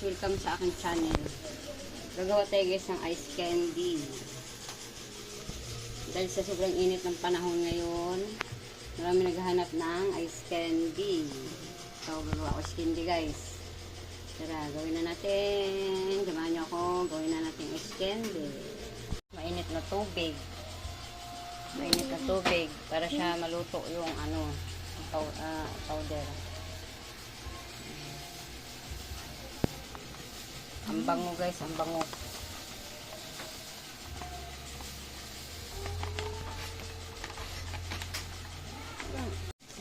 Welcome sa aking channel. Gagawa tayo guys ng ice candy. Dahil sa sobrang init ng panahon ngayon, marami naghahanap ng ice candy. So, gagawa ko ice candy guys. Tara, gawin na natin. Samahan niyo ako. Gawin na natin ice candy. Mainit na tubig. Mainit na tubig para siya maluto yung ano, ah, powder. Ang bango guys, ang bango.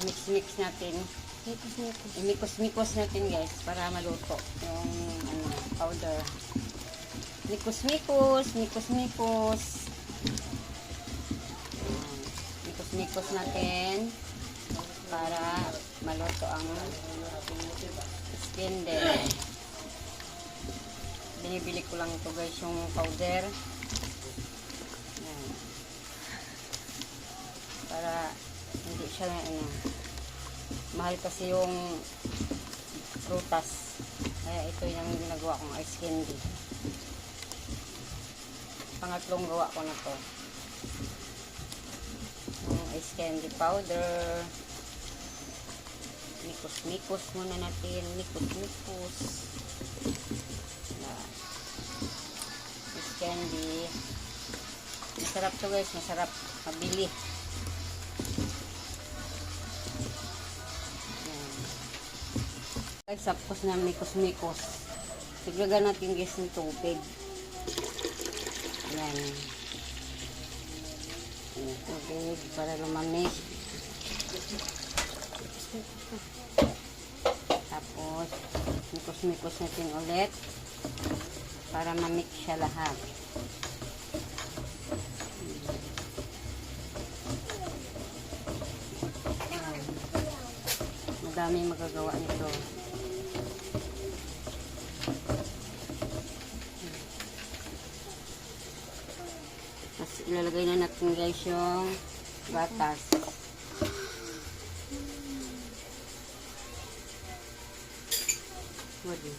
Mix-mix natin. Imikos-mikos natin guys para maluto yung ano, powder. Mikos-mikos, mikos-mikos. Mikos-mikos natin para maluto ang skin din. Binibili ko lang ito guys yung powder. Para hindi siya ano, mahal kasi yung prutas. Kaya ito yung ginagawa kong ice candy. Pangatlong gawa ko na to. Yung ice candy powder. Mikos-mikos muna natin. Mikos-mikos. Candy. Masarap to guys. Masarap. Mabili. Yan. Guys, tapos na mikos-mikos. Siglagan natin guys ng tubig. Yan. Yung tubig para lumamig. Tapos, mikos-mikos natin ulit para mamix siya lahat. Madami magagawa nito. Tapos ilalagay na natin guys yung gatas. Wadi.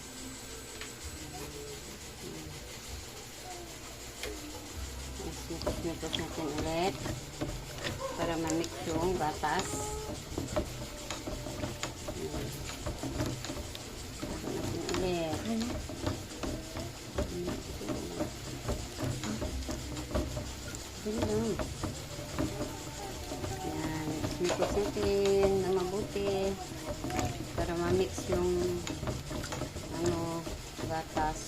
Mikos-mikos natin ulit para mamix yung gatas. Ito natin ulit. Dali lang. Yan. Mikos natin na mabuti para ma-mix yung ano, gatas.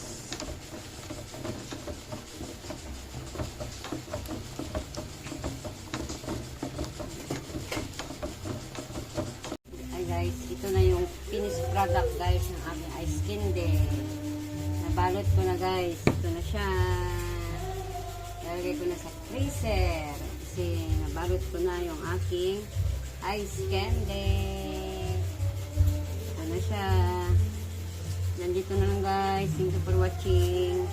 Ay guys, ito na yung finished product guys ng aking ice candy. Nabalot ko na guys. Ito na siya. Lalagay ko na sa freezer. Kasi nabalot ko na yung aking ice candy. Ito na siya. Nandito na lang guys. Thank you for watching.